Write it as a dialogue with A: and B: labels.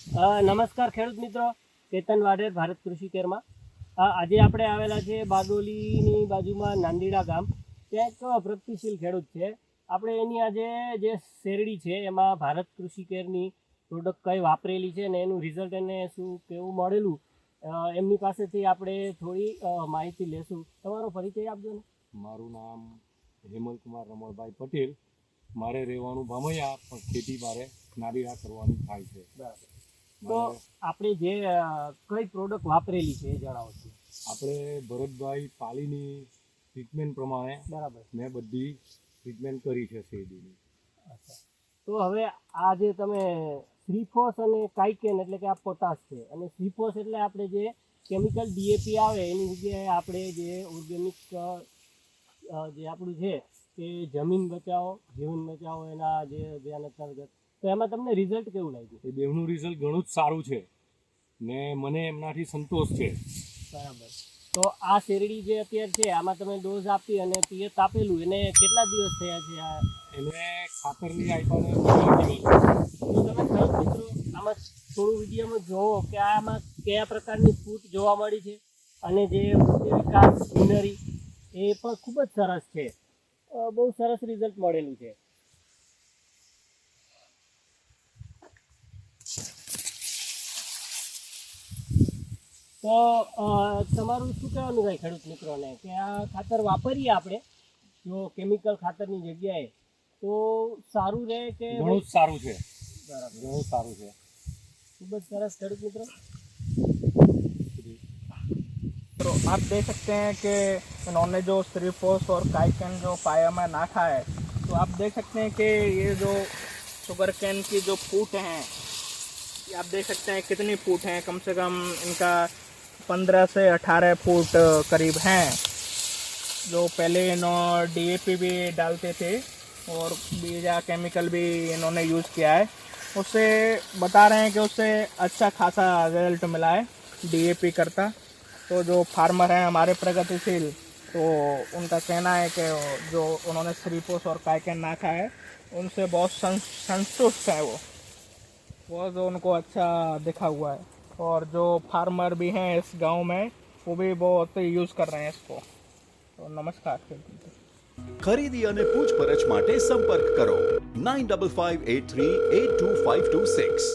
A: નમસ્કાર ખેડૂત મિત્રો. કેતન વાઢેર ભારત કૃષિ કેરમાં. આજે આપણે આવેલા છે બારડોલીની બાજુમાં નાંદીડા ગામ. ત્યાં એક પ્રગતિશીલ ખેડૂત છે. આપણે એની આજે જે શેરડી છે એમાં ભારત કૃષિ કેરની પ્રોડક્ટ કઈ વાપરેલી છે ને એનું રિઝલ્ટ એને શું કેવું મળેલું એમની પાસેથી આપણે થોડી માહિતી લેશું. તમારો પરિચય આપજો ને.
B: મારું નામ હેમંતકુમાર રમણભાઈ પટેલ. મારે રહેવાનું ભામૈયા પણ ખેતી મારે નારીરા કરવાની થાય છે.
A: બરાબર. તો આપણે જે કઈ પ્રોડક્ટ વાપરેલી છે એ જણાવો છો?
B: આપણે ભરતભાઈ પાલીની ટ્રીટમેન્ટ પ્રમાણે
A: બરાબર.
B: મેં બધી ટ્રીટમેન્ટ કરી છે શેરડીની.
A: તો હવે આ જે તમે શ્રીફોસ અને કાઇકેન એટલે કે આ પોટાશ છે અને શ્રીફોસ એટલે આપણે જે કેમિકલ ડીએપી આવે એની જગ્યાએ આપણે જે ઓર્ગેનિક જે આપણું છે એ જમીન બચાવો જીવન બચાવો એના જે અભિયાન અંતર્ગત તો એમાં તમને રિઝલ્ટ કેવું લાગ્યું?
B: એ બેવનું રિઝલ્ટ ઘણું જ સારું છે ને મને એમનાથી સંતોષ છે.
A: બરાબર. તો આ શેરડી જે અત્યારે છે આમાં તમે ડોઝ આપી અને પિયત આપેલું એને કેટલા દિવસ થયા છે આ?
B: એને ખાતરની આઈટમ દિવસ.
A: તો તમે મિત્રો આમાં થોડું વિડીયોમાં જોવો કે આમાં કયા પ્રકારની ફૂટ જોવા મળી છે અને જે વિકાસ ગ્રીનરી એ પણ ખૂબ જ સરસ છે. બહુ સરસ રિઝલ્ટ મળેલું છે. તો તમારું શું કહેવાનું થાય ખેડૂત મિત્રોને? કે આ ખાતર વાપરીએ આપણે? જો કેમિકલ ખાતરની જગ્યાએ તો સારું રહે કે
B: ઘણું સારું છે.
A: બરાબર.
B: ઘણું સારું છે.
A: ખૂબ જ સરસ ખેડૂત મિત્રો.
C: तो आप देख सकते हैं कि इन्होंने जो स्ट्रीफोस और काइकन जो पाया में नाखा है तो आप देख सकते हैं कि ये जो शुगर कैन की जो फूट हैं, ये आप देख सकते हैं कितनी फूट हैं, कम से कम इनका पंद्रह से अठारह फुट करीब हैं। जो पहले इन्होंने डीएपी भी डालते थे और बीजा केमिकल भी इन्होंने यूज़ किया है। उससे बता रहे हैं कि उससे अच्छा खासा रिज़ल्ट मिला है डीएपी करता। तो जो फार्मर हैं हमारे प्रगतिशील तो उनका कहना है कि जो उन्होंने श्रीपोस और कायकन नाखा है उनसे बहुत सं- संतुष्ट है वो वो जो उनको अच्छा दिखा हुआ है और जो फार्मर भी हैं इस गांव में वो भी बहुत यूज़ कर रहे हैं इसको तो नमस्कार
D: ખરીદી અને પૂછપરછ માટે સંપર્ક કરો nine double five eight three eight two five two six